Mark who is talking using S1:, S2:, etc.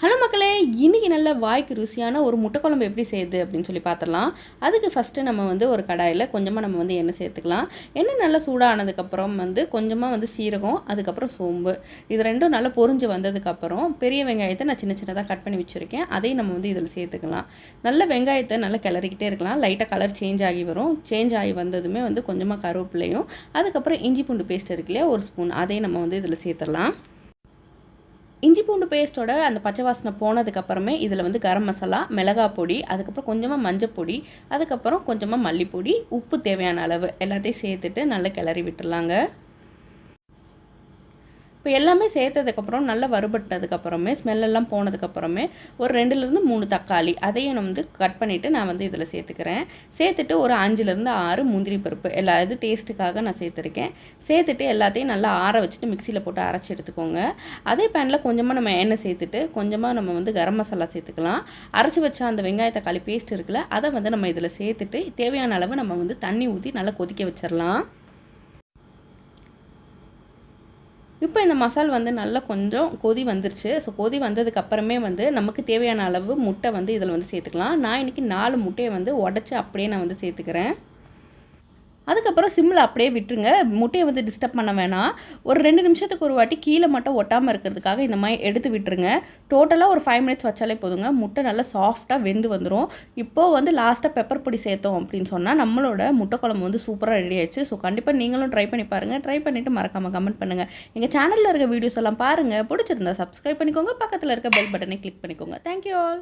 S1: Hello மக்களே இன்றைக்கி நல்ல வாய்க்கு ருசியான ஒரு முட்டை குழம்பு எப்படி செய்யுது அப்படின்னு சொல்லி பார்த்துடலாம் அதுக்கு ஃபஸ்ட்டு நம்ம வந்து ஒரு கடாயில் கொஞ்சமாக நம்ம வந்து எண்ணெய் சேர்த்துக்கலாம். எண்ணெய் நல்லா சூடானதுக்கப்புறம் வந்து கொஞ்சமாக வந்து சீரகம் அதுக்கப்புறம் சோம்பு. இது ரெண்டும் நல்லா பொரிஞ்சு வந்ததுக்கப்புறம் பெரிய வெங்காயத்தை நான் சின்ன சின்னதாக கட் பண்ணி வச்சுருக்கேன். அதையும் நம்ம வந்து இதில் சேர்த்துக்கலாம். நல்ல வெங்காயத்தை நல்லா கிளறிக்கிட்டே இருக்கலாம். லைட்டாக கலர் சேஞ்ச் ஆகி வரும். சேஞ்ச் ஆகி வந்ததுமே வந்து கொஞ்சமாக கருவேப்பிலையும் அதுக்கப்புறம் இஞ்சி பூண்டு பேஸ்ட் இருக்கு இல்லையா ஒரு ஸ்பூன் அதையும் நம்ம வந்து இதில் சேர்த்துடலாம். இஞ்சி பூண்டு பேஸ்ட்டோட அந்த பச்சை வாசனை போனதுக்கப்புறமே இதில் வந்து கரம் மசாலா மிளகாய் பொடி அதுக்கப்புறம் கொஞ்சமாக மஞ்சள் பொடி அதுக்கப்புறம் கொஞ்சமாக மல்லிப்பொடி உப்பு தேவையான அளவு எல்லாத்தையும் சேர்த்துட்டு நல்லா கிளறி விட்டுடலாங்க இப்போ எல்லாமே சேர்த்ததுக்கப்புறம் நல்லா வறுபட்டதுக்கப்புறமே ஸ்மெல்லெல்லாம் போனதுக்கப்புறமே ஒரு ரெண்டுலேருந்து மூணு தக்காளி அதையும் நான் வந்து கட் பண்ணிவிட்டு நான் வந்து இதில் சேர்த்துக்கிறேன். சேர்த்துட்டு ஒரு அஞ்சுலேருந்து ஆறு முந்திரி பருப்பு எல்லா இது டேஸ்ட்டுக்காக நான் சேர்த்துருக்கேன். சேர்த்துட்டு எல்லாத்தையும் நல்லா ஆற வச்சுட்டு மிக்சியில் போட்டு அரைச்சி எடுத்துக்கோங்க. அதே பேனில் கொஞ்சமாக நம்ம எண்ணெய் சேர்த்துட்டு கொஞ்சமாக நம்ம வந்து கரம் மசாலா சேர்த்துக்கலாம். அரைச்சி வச்ச அந்த வெங்காய தக்காளி பேஸ்ட் இருக்குல்ல அதை வந்து நம்ம இதில் சேர்த்துட்டு தேவையான அளவு நம்ம வந்து தண்ணி ஊற்றி நல்லா கொதிக்க வச்சிடலாம் இப்போ இந்த மசால் வந்து நல்லா கொஞ்சம் கொதி வந்துருச்சு. ஸோ கொதி வந்ததுக்கு அப்புறமே வந்து நமக்கு தேவையான அளவு முட்டை வந்து இதில் வந்து சேர்த்துக்கலாம். நான் இன்றைக்கி நாலு முட்டையை வந்து உடச்சி அப்படியே நான் வந்து சேர்த்துக்கிறேன். அதுக்கப்புறம் சிம்மில் அப்படியே விட்டுருங்க. முட்டையை வந்து டிஸ்டர்ப் பண்ண வேணாம். ஒரு ரெண்டு நிமிஷத்துக்கு ஒரு வாட்டி கீழே மட்டும் ஒட்டாமல் இருக்கிறதுக்காக இந்த மாதிரி எடுத்து விட்டுருங்க. டோட்டலாக ஒரு ஃபைவ் மினிட்ஸ் வச்சாலே போதுங்க. முட்டை நல்லா சாஃப்டாக வெந்து வந்துடும் இப்போது வந்து லாஸ்ட்டாக பெப்பர் பொடி சேர்த்தோம் அப்படின்னு சொன்னால் நம்மளோட முட்டை குழம்பு வந்து சூப்பராக ரெடி ஆயிடுச்சு. ஸோ கண்டிப்பாக நீங்களும் ட்ரை பண்ணி பாருங்கள் ட்ரை பண்ணிவிட்டு மறக்காமல் கமெண்ட் பண்ணுங்கள் எங்கள் சேனலில் இருக்க வீடியோஸ் எல்லாம் பாருங்கள் பிடிச்சிருந்தா சப்ஸ்கிரைப் பண்ணிக்கோங்க. பக்கத்தில் இருக்க பெல் பட்டனை கிளிக் பண்ணிக்கோங்க. Thank you all